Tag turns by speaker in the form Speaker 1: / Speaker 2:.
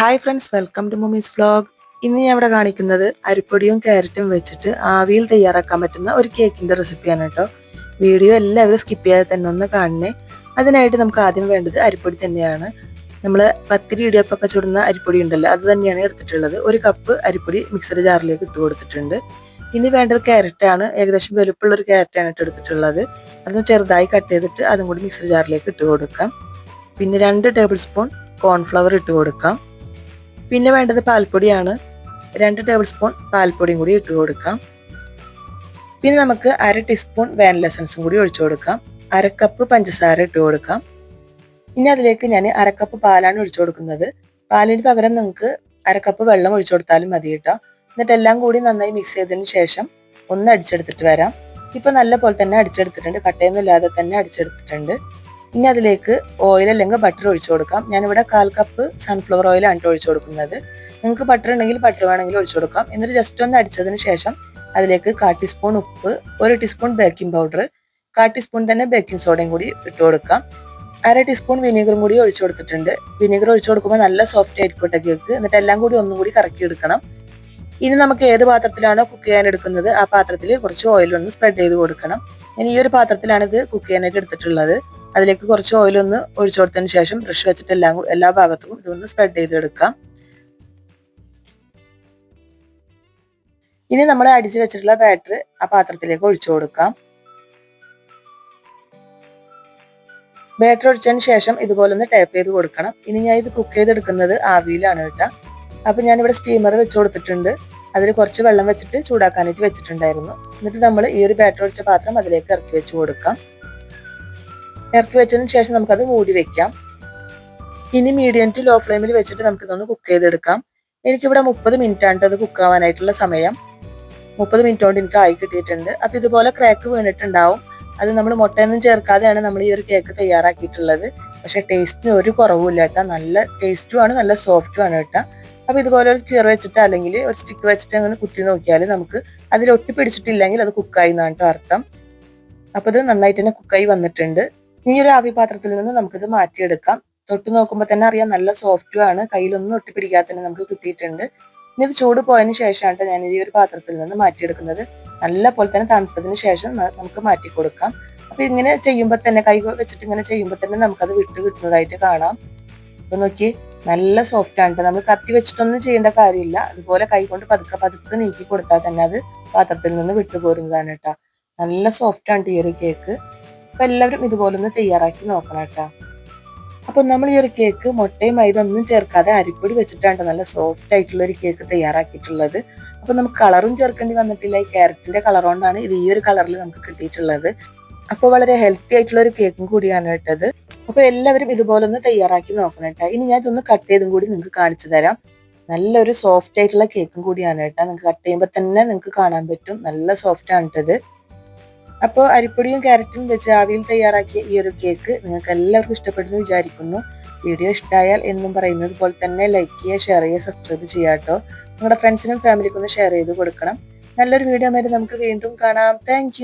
Speaker 1: Hi friends welcome to മുമീസ് vlog ഇന്ന് ഞാൻ ഇവിടെ കാണിക്കുന്നത് അരിപ്പൊടിയും ക്യാരറ്റും വെച്ചിട്ട് ആവിയിൽ തയ്യാറാക്കാൻ പറ്റുന്ന ഒരു കേക്കിന്റെ റെസിപ്പിയാണ് കേട്ടോ വീഡിയോ എല്ലാവരും സ്കിപ്പ് ചെയ്യാതെ തന്നെ ഒന്ന് കാണണേ. അതിനായിട്ട് നമുക്ക് ആദ്യം വേണ്ടത് അരിപ്പൊടി തന്നെയാണ്. നമ്മൾ പത്തിരി ഇടിയപ്പൊക്കെ ചുടുന്ന അരിപ്പൊടി ഉണ്ടല്ലോ അത് തന്നെയാണ് എടുത്തിട്ടുള്ളത്. ഒരു കപ്പ് അരിപ്പൊടി മിക്സഡ് ജാറിലേക്ക് ഇട്ട് കൊടുത്തിട്ടുണ്ട്. ഇനി വേണ്ടത് ക്യാരറ്റാണ്. ഏകദേശം വലുപ്പമുള്ള ഒരു ക്യാരറ്റാണ് ഇട്ട് എടുത്തിട്ടുള്ളത്. അതൊന്ന് ചെറുതായി കട്ട് ചെയ്തിട്ട് അതും കൂടി മിക്സർ ജാറിലേക്ക് ഇട്ട് കൊടുക്കാം. പിന്നെ രണ്ട് ടേബിൾ സ്പൂൺ കോൺഫ്ലവർ ഇട്ട് കൊടുക്കാം. പിന്നെ വേണ്ടത് പാൽപ്പൊടിയാണ്. രണ്ട് ടേബിൾ സ്പൂൺ പാൽപ്പൊടിയും കൂടി ഇട്ട് കൊടുക്കാം. പിന്നെ നമുക്ക് അര ടീസ്പൂൺ വാനില എസൻസും കൂടി ഒഴിച്ചു കൊടുക്കാം. അര കപ്പ് പഞ്ചസാര ഇട്ട് കൊടുക്കാം. ഇനി അതിലേക്ക് ഞാൻ അരക്കപ്പ് പാലാണ് ഒഴിച്ചു കൊടുക്കുന്നത്. പാലിന് പകരം നിങ്ങൾക്ക് അരക്കപ്പ് വെള്ളം ഒഴിച്ചു കൊടുത്താലും മതി കേട്ടോ. എന്നിട്ട് എല്ലാം കൂടി നന്നായി മിക്സ് ചെയ്തതിന് ശേഷം ഒന്ന് അടിച്ചെടുത്തിട്ട് വരാം. ഇപ്പം നല്ല പോലെ തന്നെ അടിച്ചെടുത്തിട്ടുണ്ട്. കട്ടയൊന്നും ഇല്ലാതെ തന്നെ അടിച്ചെടുത്തിട്ടുണ്ട്. ഇനി അതിലേക്ക് ഓയിൽ അല്ലെങ്കിൽ ബട്ടർ ഒഴിച്ചു കൊടുക്കാം. ഞാനിവിടെ കാൽ കപ്പ് സൺഫ്ലവർ ഓയിലാണ് ഒഴിച്ചു കൊടുക്കുന്നത്. നിങ്ങൾക്ക് ബട്ടർ ഉണ്ടെങ്കിൽ ബട്ടർ വേണമെങ്കിൽ ഒഴിച്ചു കൊടുക്കാം. എന്നിട്ട് ജസ്റ്റ് ഒന്ന് അടിച്ചതിന് ശേഷം അതിലേക്ക് കാ ടീസ്പൂൺ ഉപ്പ് ഒരു ടീസ്പൂൺ ബേക്കിംഗ് പൗഡർ കാ ടീസ്പൂൺ തന്നെ ബേക്കിംഗ് സോഡയും കൂടി ഇട്ട് കൊടുക്കാം. അര ടീസ്പൂൺ വിനീഗറും കൂടി ഒഴിച്ചു കൊടുത്തിട്ടുണ്ട്. വിനീഗർ ഒഴിച്ചു കൊടുക്കുമ്പോൾ നല്ല സോഫ്റ്റ് ആയിരിക്കും കേക്ക്. എന്നിട്ട് എല്ലാം കൂടി ഒന്നും കൂടി കറക്കി എടുക്കണം. ഇനി നമുക്ക് ഏത് പാത്രത്തിലാണോ കുക്ക് ചെയ്യാൻ എടുക്കുന്നത് ആ പാത്രത്തിൽ കുറച്ച് ഓയിൽ ഒന്ന് സ്പ്രെഡ് ചെയ്ത് കൊടുക്കണം. ഞാൻ ഈ ഒരു പാത്രത്തിലാണ് ഇത് കുക്ക് ചെയ്യാനായിട്ട് എടുത്തിട്ടുള്ളത്. അതിലേക്ക് കുറച്ച് ഓയിൽ ഒന്ന് ഒഴിച്ചു കൊടുത്തതിന് ശേഷം ബ്രഷ് വെച്ചിട്ട് എല്ലാം എല്ലാ ഭാഗത്തും ഇതൊന്ന് സ്പ്രെഡ് ചെയ്തെടുക്കാം. ഇനി നമ്മൾ അടിച്ചു വെച്ചിട്ടുള്ള ബാറ്റർ ആ പാത്രത്തിലേക്ക് ഒഴിച്ചു കൊടുക്കാം. ബാറ്റർ ഒഴിച്ചതിന് ശേഷം ഇതുപോലെ ഒന്ന് ടേപ്പ് ചെയ്ത് കൊടുക്കണം. ഇനി ഞാൻ ഇത് കുക്ക് ചെയ്തെടുക്കുന്നത് ആവിയിലാണ് കേട്ടോ. അപ്പം ഞാനിവിടെ സ്റ്റീമർ വെച്ച് കൊടുത്തിട്ടുണ്ട്. അതിൽ കുറച്ച് വെള്ളം വെച്ചിട്ട് ചൂടാക്കാനായിട്ട് വെച്ചിട്ടുണ്ടായിരുന്നു. എന്നിട്ട് നമ്മൾ ഈ ഒരു ബാറ്റർ ഒഴിച്ച പാത്രം അതിലേക്ക് ഇറക്കി വെച്ച് കൊടുക്കാം. ഇറക്കി വെച്ചതിന് ശേഷം നമുക്കത് മൂടി വെക്കാം. ഇനി മീഡിയം ടു ലോ ഫ്ലെയിമിൽ വെച്ചിട്ട് നമുക്കിതൊന്ന് കുക്ക് ചെയ്തെടുക്കാം. എനിക്കിവിടെ മുപ്പത് മിനിറ്റ് ആണ് അത് കുക്ക് ആവാനായിട്ടുള്ള സമയം. മുപ്പത് മിനിറ്റ് കൊണ്ട് എനിക്ക് ആയി കിട്ടിയിട്ടുണ്ട്. അപ്പൊ ഇതുപോലെ ക്രാക്ക് വീണിട്ടുണ്ടാവും. അത് നമ്മൾ മുട്ടയൊന്നും ചേർക്കാതെയാണ് നമ്മൾ ഈ ഒരു കേക്ക് തയ്യാറാക്കിയിട്ടുള്ളത്. പക്ഷെ ടേസ്റ്റിന് ഒരു കുറവുമില്ല കേട്ടോ. നല്ല ടേസ്റ്റുമാണ് നല്ല സോഫ്റ്റും ആണ് കേട്ടോ. അപ്പോൾ ഇതുപോലെ ഒരു ക്യൂർ വെച്ചിട്ട് അല്ലെങ്കിൽ ഒരു സ്റ്റിക്ക് വെച്ചിട്ട് അങ്ങനെ കുത്തി നോക്കിയാൽ നമുക്ക് അതിൽ ഒട്ടി പിടിച്ചിട്ടില്ലെങ്കിൽ അത് കുക്കായി എന്നാണ് അർത്ഥം. അപ്പോൾ ഇത് നന്നായിട്ട് തന്നെ കുക്കായി വന്നിട്ടുണ്ട്. ഈ ഒരു ആവി പാത്രത്തിൽ നിന്ന് നമുക്കിത് മാറ്റിയെടുക്കാം. തൊട്ട് നോക്കുമ്പോൾ തന്നെ അറിയാം നല്ല സോഫ്റ്റ് ആണ്. കയ്യിലൊന്നും ഒട്ടി പിടിക്കാതെ തന്നെ നമുക്ക് കിട്ടിയിട്ടുണ്ട്. ഇനി ഇത് ചൂട് പോയതിന് ശേഷമാണ് ഞാൻ ഈ ഒരു പാത്രത്തിൽ നിന്ന് മാറ്റിയെടുക്കുന്നത്. നല്ല പോലെ തന്നെ തണുത്തതിന് ശേഷം നമുക്ക് മാറ്റി കൊടുക്കാം അപ്പൊ ഇങ്ങനെ ചെയ്യുമ്പോൾ തന്നെ കൈ വെച്ചിട്ട് ഇങ്ങനെ ചെയ്യുമ്പോൾ തന്നെ നമുക്കത് വിട്ട് കിട്ടുന്നതായിട്ട് കാണാം. അപ്പൊ നോക്കി നല്ല സോഫ്റ്റ് ആണ് നമ്മൾ കത്തി വെച്ചിട്ടൊന്നും ചെയ്യേണ്ട കാര്യമില്ല. അതുപോലെ കൈ കൊണ്ട് പതുക്കെ പതുക്കെ നീക്കി കൊടുത്താൽ തന്നെ അത് പാത്രത്തിൽ നിന്ന് വിട്ടുപോരുന്നതാണ് കേട്ടോ നല്ല സോഫ്റ്റ് ആണ് ഈ ഒരു കേക്ക് അപ്പൊ എല്ലാവരും ഇതുപോലെ ഒന്ന് തയ്യാറാക്കി നോക്കണം കേട്ടോ. അപ്പൊ നമ്മൾ ഈ ഒരു കേക്ക് മുട്ടയും മൈതൊന്നും ചേർക്കാതെ അരിപ്പൊടി വെച്ചിട്ടാണ് നല്ല സോഫ്റ്റ് ആയിട്ടുള്ള ഒരു കേക്ക് തയ്യാറാക്കിയിട്ടുള്ളത്. അപ്പൊ നമുക്ക് കളറും ചേർക്കേണ്ടി വന്നിട്ടില്ല. ഈ ക്യാരറ്റിന്റെ കളർ കൊണ്ടാണ് ഇത് ഈ ഒരു കളറിൽ നമുക്ക് കിട്ടിയിട്ടുള്ളത്. അപ്പൊ വളരെ ഹെൽത്തി ആയിട്ടുള്ള ഒരു കേക്കും കൂടിയാണ് കേട്ടത്. അപ്പൊ എല്ലാവരും ഇതുപോലെ ഒന്ന് തയ്യാറാക്കി നോക്കണം കേട്ടോ. ഇനി ഞാൻ ഇതൊന്ന് കട്ട് ചെയ്തും കൂടി നിങ്ങൾക്ക് കാണിച്ചു തരാം. നല്ലൊരു സോഫ്റ്റ് ആയിട്ടുള്ള കേക്കും കൂടിയാണ് കേട്ടോ. നിങ്ങൾക്ക് കട്ട് ചെയ്യുമ്പോൾ തന്നെ നിങ്ങൾക്ക് കാണാൻ പറ്റും. നല്ല സോഫ്റ്റ് ആണ് കേട്ടത്. അപ്പോൾ അരിപ്പൊടിയും ക്യാരറ്റും വെച്ച് ആവിയിൽ തയ്യാറാക്കിയ ഈ ഒരു കേക്ക് നിങ്ങൾക്ക് എല്ലാവർക്കും ഇഷ്ടപ്പെടുന്നു വിചാരിക്കുന്നു. വീഡിയോ ഇഷ്ടമായാൽ എന്നും പറയുന്നത് പോലെ തന്നെ ലൈക്ക് ചെയ്യുക ഷെയർ ചെയ്യുക സബ്സ്ക്രൈബ് ചെയ്യുക കേട്ടോ. നിങ്ങളുടെ ഫ്രണ്ട്സിനും ഫാമിലിക്കും ഒന്ന് ഷെയർ ചെയ്ത് കൊടുക്കണം. നല്ലൊരു വീഡിയോ ആയിട്ട് നമുക്ക് വീണ്ടും കാണാം. താങ്ക്